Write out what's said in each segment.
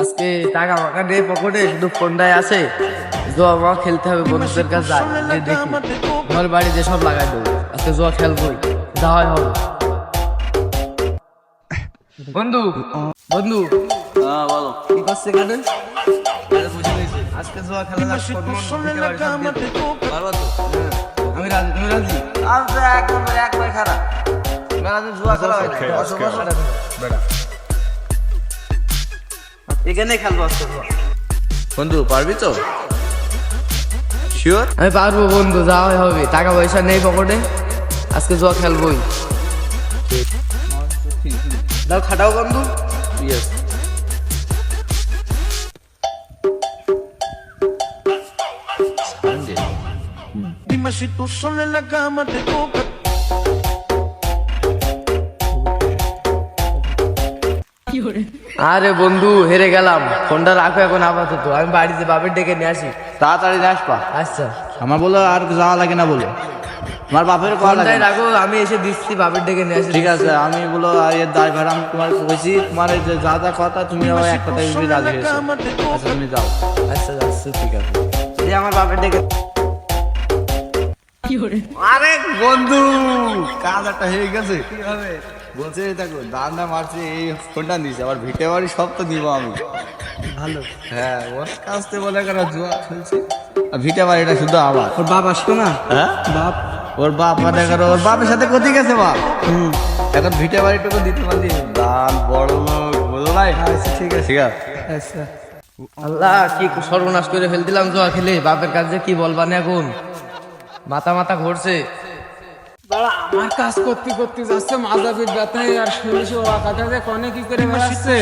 আজকে টাকা ফাঁকা নেই পকেটে শুধু ফোনটাই আছে। জোয়া মা খেলতে হবে বন্ধুদের কাছে যাই যে দেখি। ঘর বাড়ি যে সব লাগাই দেবো। আজকে জোয়া খেলবোই যাওয়াই হবে। বন্ধু বন্ধু হ্যাঁ বলো। কি করছে আজকে জোয়া খেলা তো? আমি রাজি তুমি রাজি? আর তো একদম একবার খারাপ। মেলা জুয়া খেলা হয় না। এখানে খেলব। বন্ধু পারবি তো? শিওর আমি পারব বন্ধু যাওয়াই হবে। টাকা পয়সা নেই পকেটে আজকে জোয়া খেলবোই। দাও খাটাও বন্ধু। Yes Dime si tú sola en la cama te toca. আরে বন্ধু হেরে গেলাম। ফোনটা রাখো এখন আপাতত। আমি বাড়িতে বাপের ডেকে নিয়ে আসি। তাড়াতাড়ি নিয়ে আসবা। আচ্ছা। আমার বলো আর যাওয়া লাগে না বলো। আমার বাপের কল লাগে রাখো আমি এসে দিচ্ছি বাপের ডেকে নিয়ে আসি ঠিক আছে আমি বলো আর এর ড্রাইভার আমি তোমার কইছি তোমার এই যে যা যা কথা তুমি আমার এক কথায় যদি রাজি হয়েছো। আচ্ছা তুমি যাও। আচ্ছা যাচ্ছি ঠিক আছে। এই আমার বাপের ডেকে আরে বন্ধু কাজ একটা হয়ে গেছে। কি হবে বলছে দেখো দান্ডা মারছে এই ফোনটা নিছে আবার ভিটে বাড়ি সব তো নিবো আমি। ভালো। হ্যাঁ ওর কাছ থেকে বলে কেন জুয়া খেলছে। আর ভিটে বাড়িটা শুধু আবার ওর বাপ আসতো না? হ্যাঁ? বাপ? ওর বাপ মানে দেখো ওর বাপের সাথে কোথায় গেছে বাপ। এখন ভিটে বাড়িটুকু দিতে পারলি? দান বড় লোক বলো ভাই আচ্ছা ঠিক আছে। ঠিক আছে। আচ্ছা। আল্লাহ কি সর্বনাশ করে ফেল দিলাম জোয়া খেলে। বাপের কাছে কি বলবানি এখন? মাথা মাথা ঘুরছে। দাঁড়া আমার কাজ করতে করতে যাচ্ছে মাজা ব্যথায় আর শুনেছি ও যে কনে কি করে বেড়াচ্ছে।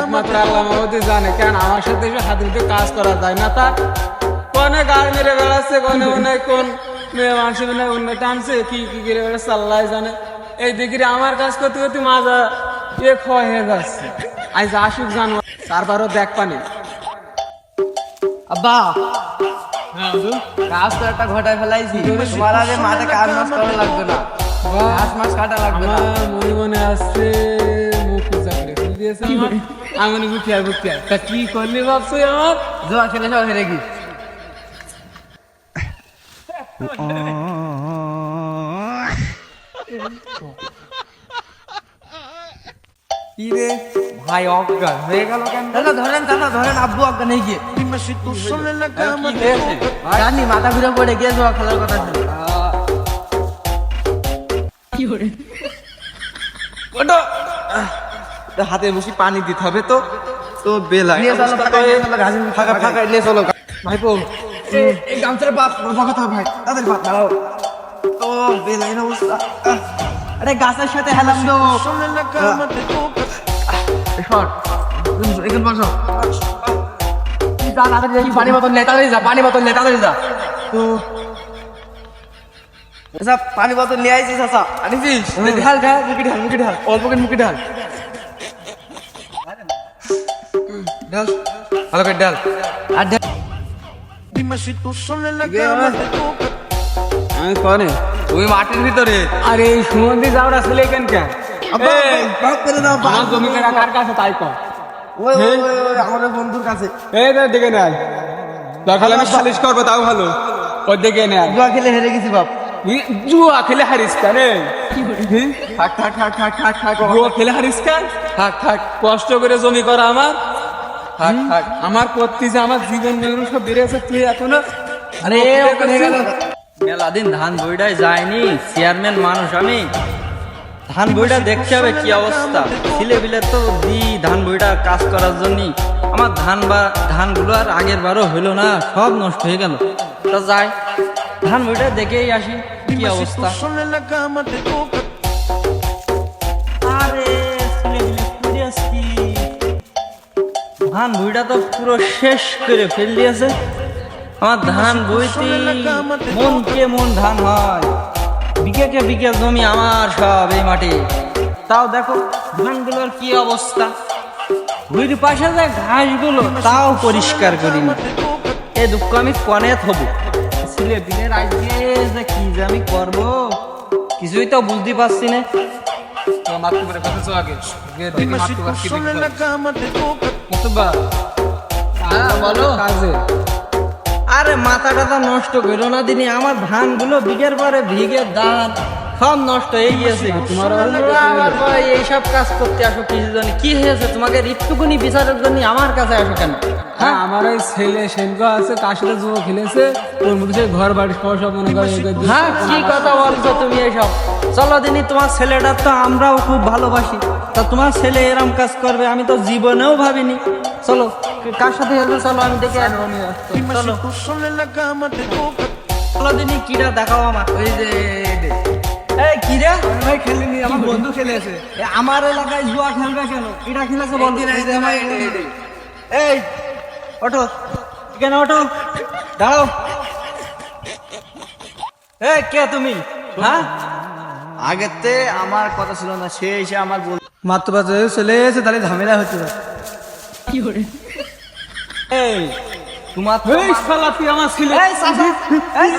একমাত্র আল্লাহ মাহমুদি জানে কেন আমার সাথে এসে হাতে হাতে কাজ করা যায় না তার? কনে গাড়ি মেরে বেড়াচ্ছে কনে মনে কোন মেয়ে মানুষ মনে অন্য টানছে কি কি করে বেড়াচ্ছে আল্লাহ জানে। এই দিকে আমার কাজ করতে করতে মাজা এ ক্ষয় হয়ে যাচ্ছে। আজ আসুক জানো তারপরও দেখ পানি। আব্বা কাজ তো একটা ঘটায় ফেলাইছি। তোমার আগে মাঠে কাজ মাস করা লাগবে না। কাজ মাস কাটা লাগবে না। মনে মনে আসছে মুখ উঁচা করে ফেলে দিয়েছে আমার। আমি বুঝি আর বুঝি আর তা কি করলি ভাবছ আমার? জোয়া খেলে সব হেরে কি রে? ভাই অজ্ঞান। হয়ে গেল কেন? দাদা ধরেন দাদা ধরেন আব্বু আজ্ঞা নেই গিয়ে Dime si tú sola en la cama কি te হয়েছে জানি মাথা ঘুরে পড়ে গিয়ে জোয়া খেলার কথা ছিল। হাতে বসে পানি দিতে হবে তো। তো বেলা চলো ফাঁকা চলো গাছ ফাঁকা ফাঁকা নিয়ে চলো। ভাইপো এই গামছার বাপ বাবা তো ভাই। তাদের বাপ দাও তো বেলাই না অবস্থা। আরে গাছের সাথে হেলাম দো শট তাড়াতাড়ি যা, পানি বোতল নে তাড়াতাড়ি যা পানি বোতল নে তাড়াতাড়ি যা। তো আচ্ছা পানি বোতল নিয়ে আইছিস আচ্ছা? আনিছিস? ঢাল ঢাল মুখে ঢাল মুখে ঢাল। অল্প করে মুখে ঢাল। ঢাল ভালো করে ঢাল। আর ঢাল। Dime si tú sola en la cama te. আমি কনে? ওই মাটির ভিতরে। আরে সুমন্দি যাওরা ছেলে কেন কেন করে দাও আমার কার কাছে? তাই কর। ওই ওই ওই, ওই বন্ধুর কাছে। এই দেখ দেখে নেয় দরকার আমি সালিশ করব তাও ভালো। ওর দেখে নেয় জুয়া খেলে হেরে গেছি বাপ। জুয়া খেলে হারিস কেন? এই? থাক থাক থাক থাক থাক থাক জুয়া খেলে হারিস কেন? থাক থাক। কষ্ট করে জমি করা আমার। থাক থাক। আমার করতে যে আমার জীবন মেরু সব বেড়েছে তুই এখনও আরে মেলা দিন ধান বইটাই যায়নি চেয়ারম্যান মানুষ আমি। ধান বইটা দেখতে হবে কি অবস্থা? ছিলে বিলে তো দি ধান বইটা কাজ করার জন্য আমার ধান বা ধানগুলো আর আগের বারও হইল না সব নষ্ট হয়ে গেল। তা যাই ধান বইটা দেখেই আসি কি অবস্থা? ধান বইটা তো পুরো শেষ করে ফেল দিয়েছে। আমার ধান বইতে মন কে মন ধান হয়। বিঘে কে বিঘে জমি আমার সব এই মাঠে। তাও দেখো ধানগুলোর কি অবস্থা। ভুঁড়ির পাশে যে ঘাসগুলো তাও পরিষ্কার করিনি এ দুঃখ আমি কনে থব। ছেলে আজকে যে কি যে আমি করব কিছুই তো বুঝতে পারছি না। হ্যাঁ বলো। কাজে। আরে মাথাটা তো নষ্ট করো না দিনি আমার ধানগুলো বিঘের পরে বিঘের ধান সব নষ্ট হয়ে গিয়েছে। এইসব কাজ করতে আসো কিছু জন্য কি হয়েছে? তোমাকে একটুকুনি বিচারের জন্য আমার কাছে আসো কেন? হ্যাঁ? আমার ওই ছেলে সেনকো আছে তার সাথে জুয়ো খেলেছে ওর মধ্যে ঘর বাড়ি সব সব মনে করে। হ্যাঁ কি কথা বলছো তুমি এইসব চলো দিনি তোমার ছেলেটার তো আমরাও খুব ভালোবাসি। তা তোমার ছেলে এরম কাজ করবে আমি তো জীবনেও ভাবিনি। চলো। কার সাথে হলো? চলো আমি দেখে চলো. চলো। দিনি কিরা দেখাও আমার। ওই যে এই কিরা? ভাই খেলিনি আমার বন্ধু খেলে আছে। এ, আমার এলাকায় জুয়া খেলবে কেন? কিরা খেলেছে এই কেন ওঠো। দাঁড়াও। এই কে তুমি? হ্যাঁ? আগেতে আমার কথা ছিল না সে এসে আমার বল মাত্র বাচ্চা চলে এসে তাহলে ঝামেলা হচ্ছে। এই তোমার এই শালা তুই আমার ছেলে এই চাচা এই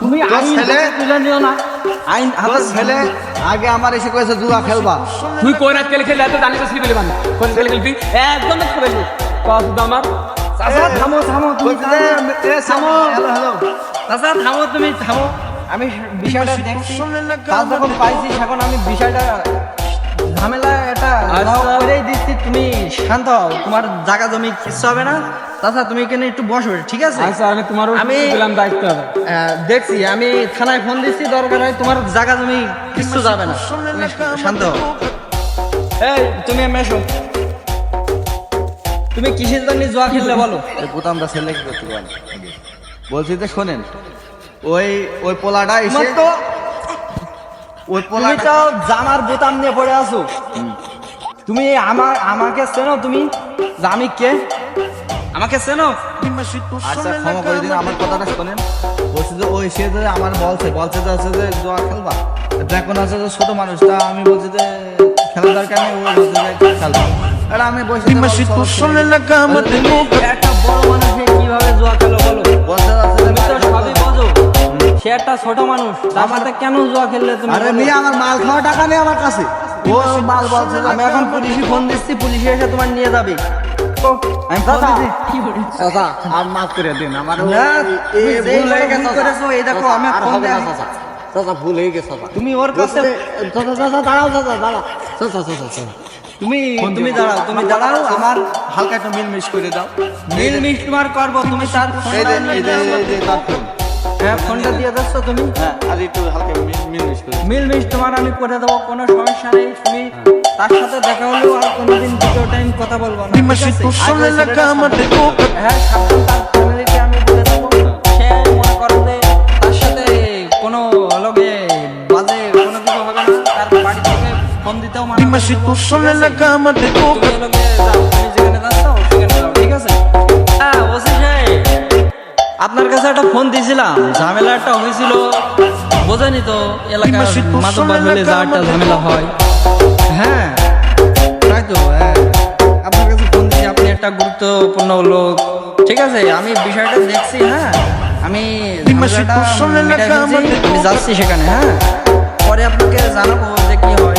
তুমি আইন ছেলে? তুলে নিও না আইন হাতে ছেলে আগে আমার এসে কয়েছে জুয়া খেলবা তুই কোন রাত খেলে খেলে এত জানিস ছিল মানে কোন খেলে খেলবি একদম খেলবি কত আমার চাচা থামো থামো তুমি থামো হ্যালো হ্যালো থামো তুমি থামো আমি বিষয়টা দেখছি। কাজ যখন পাইছি এখন আমি বিষয়টা ঝামেলা এটা আচ্ছা। করেই দিচ্ছি তুমি শান্ত হও তোমার জায়গা জমি কিচ্ছু হবে না। চাচা তুমি এখানে একটু বসো ঠিক আছে? আচ্ছা আমি তোমার আমি- দিলাম দায়িত্ব হবে। দেখছি আমি থানায় ফোন দিচ্ছি দরকার হয় তোমার জায়গা জমি কিচ্ছু যাবে না। শান্ত হও। এই তুমি মেশো তুমি কিসের জন্য জোয়া খেললে বলো? এই বোতামটা ছেলে কি করতে বলছি যে শোনেন ওই ওই পোলাটা এসে তো ওই তুমি পোলাটা জামার বোতাম নিয়ে পড়ে আছো। তুমি আমার আমাকে চেনো তুমি আমি কে। আমাকে চেনো। আচ্ছা ক্ষমা করে দিন আমার কথাটা শোনেন। বলছি যে ওই সে যে আমার বলছে বলছে যে হচ্ছে যে জোয়া খেলবা। দেখুন হচ্ছে যে ছোট মানুষটা আমি বলছি যে খেলা দরকার নেই ও বলছে যে খেলবা। আর আমি toca. একটা বড় মানুষ কীভাবে জোয়া খেলো বলো? সে একটা ছোট মানুষ তার সাথে কেন জোয়া খেললে তুমি আরে? মেয়ে আমার মাল খাওয়া টাকা নেই আমার কাছে। ও মাল বলছে আমি এখন পুলিশে ফোন দিচ্ছি পুলিশে এসে তোমার নিয়ে যাবে। ও, আমি ফোন দিচ্ছি। দাদা আর মাফ করে দিন আমার না, তুমি যেই ভুল করেছ, এই দেখো, আমি ফোন দেয়া- দাদা। ভুল হয়ে গেছে তুমি ওর কাছে দাদা দাদা দাঁড়াও দাদা দাঁড়াও। দাদা দাদা তুমি তুমি দাঁড়াও তুমি দাঁড়াও আমার হালকা একটু মিল মিস করে দাও। মিল মিস তোমার করব তুমি তার ফোন। হ্যাঁ ফোনটা দিয়ে যাচ্ছ তুমি। হ্যাঁ আর একটু হালকা মিল- মিল করে মিল মিস তোমার আমি করে দেবো কোনো সমস্যা নেই তুমি তার সাথে দেখা হলেও আর কোনোদিন দ্বিতীয় টাইম কথা বলব না. হ্যাঁ সাবধান তার ফ্যামিলিকে আমি বলে দেবো। সে মনে করো যে তার সাথে কোনো লগে বাজে কোনো কিছু হবে না তার বাড়ি থেকে ফোন দিতেও মানা আপনার কাছে একটা ফোন দিয়েছিলাম ঝামেলা একটা হয়েছিল বোঝেনি তো এলাকার মাতব্বার হলে যা একটা ঝামেলা হয়। হ্যাঁ তাই তো হ্যাঁ। আপনার কাছে ফোন দিয়েছি আপনি একটা গুরুত্বপূর্ণ লোক। ঠিক আছে আমি বিষয়টা দেখছি হ্যাঁ। আমি যাচ্ছি সেখানে হ্যাঁ। পরে আপনাকে জানাব যে কি হয়।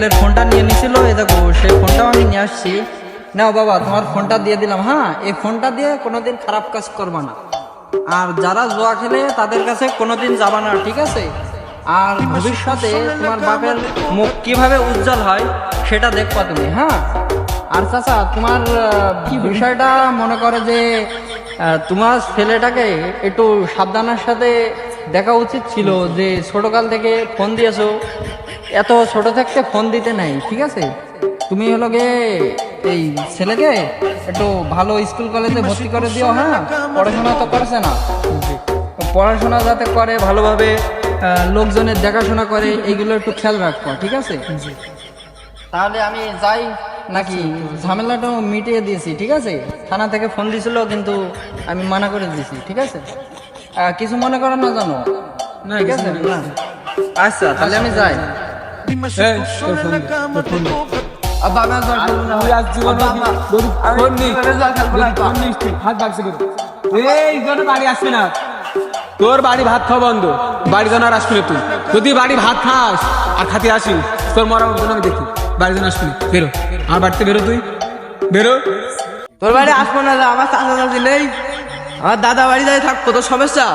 ছেলের ফোনটা নিয়ে নিছিল এই দেখো সেই ফোনটাও আমি নিয়ে আসছি। নাও বাবা তোমার ফোনটা দিয়ে দিলাম হ্যাঁ? এই ফোনটা দিয়ে কোনোদিন খারাপ কাজ করবা না। আর যারা জুয়া খেলে তাদের কাছে কোনোদিন যাবা না ঠিক আছে? আর ভবিষ্যতে তোমার বাপের মুখ কীভাবে উজ্জ্বল হয় সেটা দেখবা তুমি হ্যাঁ? আর চাচা তোমার বিষয়টা মনে করো যে তোমার ছেলেটাকে একটু সাবধানের সাথে দেখা উচিত ছিল যে ছোটকাল থেকে ফোন দিয়েছ। এত ছোট থাকতে ফোন দিতে নাই ঠিক আছে? তুমি হলো গিয়ে এই ছেলেকে একটু ভালো স্কুল কলেজে ভর্তি করে দিও হ্যাঁ? পড়াশোনা তো করেছে না। পড়াশোনা যাতে করে ভালোভাবে লোকজনের দেখাশোনা করে এইগুলো একটু খেয়াল রাখব ঠিক আছে? তাহলে আমি যাই নাকি ঝামেলাটাও মিটিয়ে দিয়েছি ঠিক আছে? থানা থেকে ফোন দিছিল কিন্তু আমি মানা করে দিয়েছি ঠিক আছে? কিছু মনে করো না জানো? না ঠিক আছে? না। আচ্ছা তাহলে আমি যাই। আব্বা আমি খেলব না আজ জীবনে ফোন না। ফোন হাত বাগছে করে। এই জন্য বাড়ি আসবি না। তোর বাড়ি ভাত খাওয়া বন্ধ। বাড়ি যেন আর আসবি না তুই। যদি বাড়ি ভাত খাস আর খাতে আসিস তোর মরা জন্য আমি দেখি। বাড়ি যেন আসবি বেরো। আমার বাড়িতে বেরো তুই। বেরো। তোর বাড়ি আসব না আমার চাচা চাচি নেই। আমার দাদা বাড়ি যাই থাকব তোর সমস্যা?